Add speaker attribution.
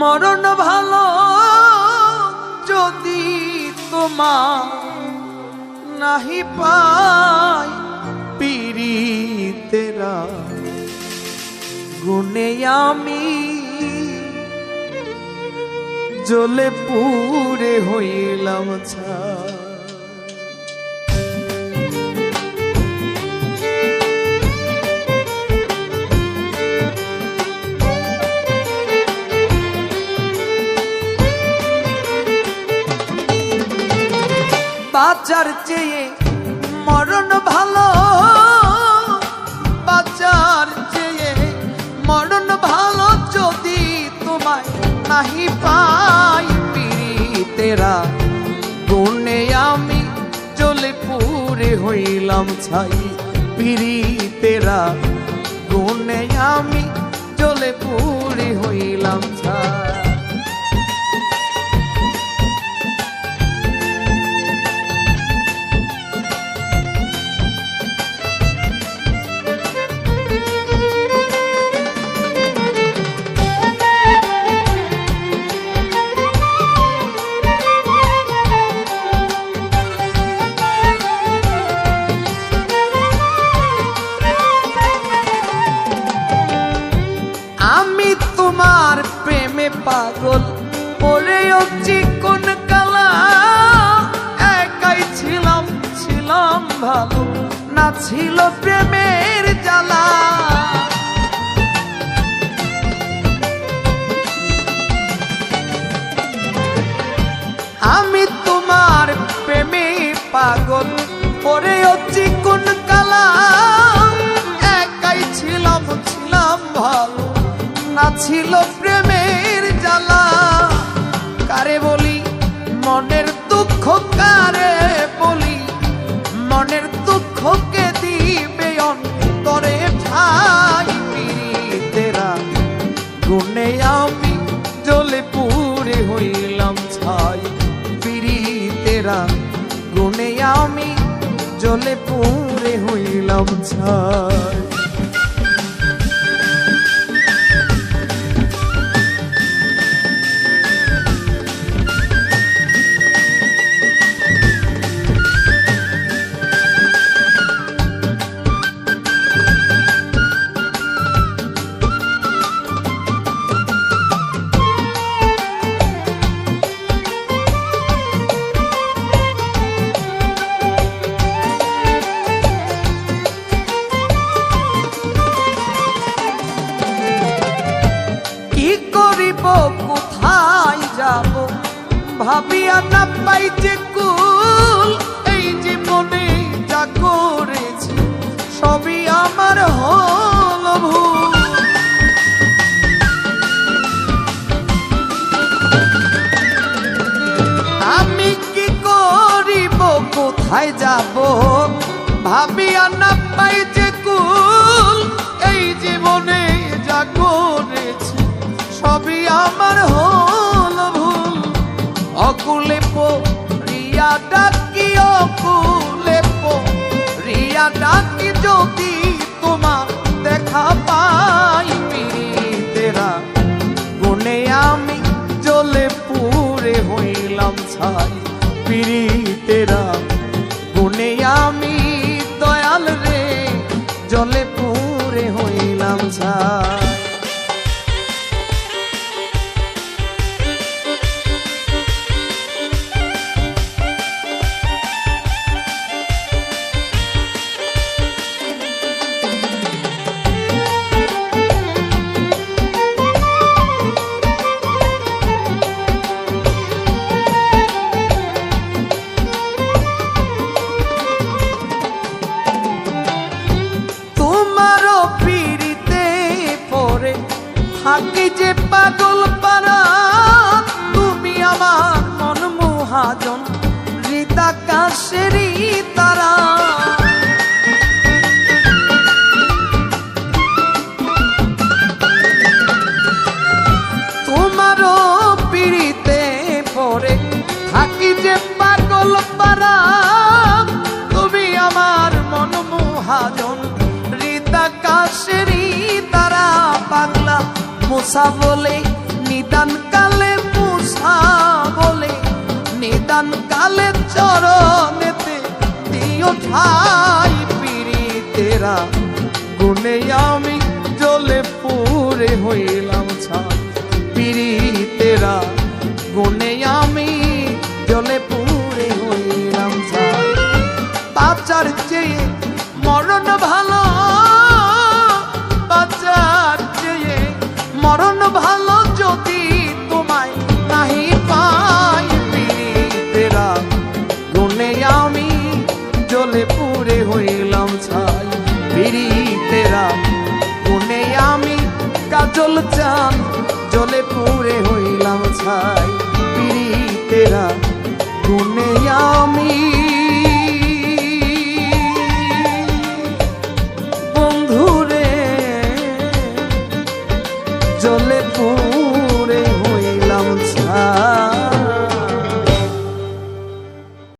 Speaker 1: মরণ ভালো যদি তোমা নাহি পাই পিরিতেরা গুনে আমি জলে পুরে হইলাম ছা বাঁচার চেয়ে মরণ ভালো, বাঁচার চেয়ে মরণ ভালো যদি তোমায় নাহি পাই পিরিতেরা গুণে আমি চলে পুরে হইলাম ছাই পিরিতেরা গুণে আমি চলে পুরে হইলাম ছাই। আমি তোমার প্রেমে পাগল। পড়েও চিকন কালা? একাই ছিলাম ছিলাম ভালো। না ছিল প্রেমের জ্বালা। আমি তোমার প্রেমে পাগল। পড়েও চিকন কালা? একাই ছিলাম ছিলাম ভালো। না ছিল প্রেমের জ্বালা। কারে বলি? মনের দুঃখ কারে বলি? মনের দুঃখকে দিবে অন্তরে ভাই পিরিতেরা গুনে আমি জ্বলে পুরে হইলাম ছাই পিরিতেরা গুনে আমি জ্বলে পুরে হইলাম ছাই। ভাবিয়া না পাই যে কুল, এই জীবনে যা করেছি, সবই আমার হল ভুল। আমি কি করিব, কোথায় যাব? ভাবিয়া না পাই যে অকুলে রিয়া ডাকি যদি দেখা পাই গুনে আমি জ্বলে পুরে হইলাম ছাই পিরিতেরা গুনে আমি দয়াল রে, জলে পুরে হইলাম ছাই। থাকি যে পাগল পারা তুমি আমার মন মহাজন। হৃদাকাশেরই মোসা বলে নিদান কালে মোসা বলে নিদান কালে চরণেতে দিও ঠাই পিরি তেরা গুনে আমি জলে পুরে হইলাম ছা পিরি তেরা গুনে আমি জলে পুরে হইলাম ছা পাচার চেয়ে মরণ কাজল চান জলে পুরে হইলাম ছাই পীড়িতেরা গুনে আমি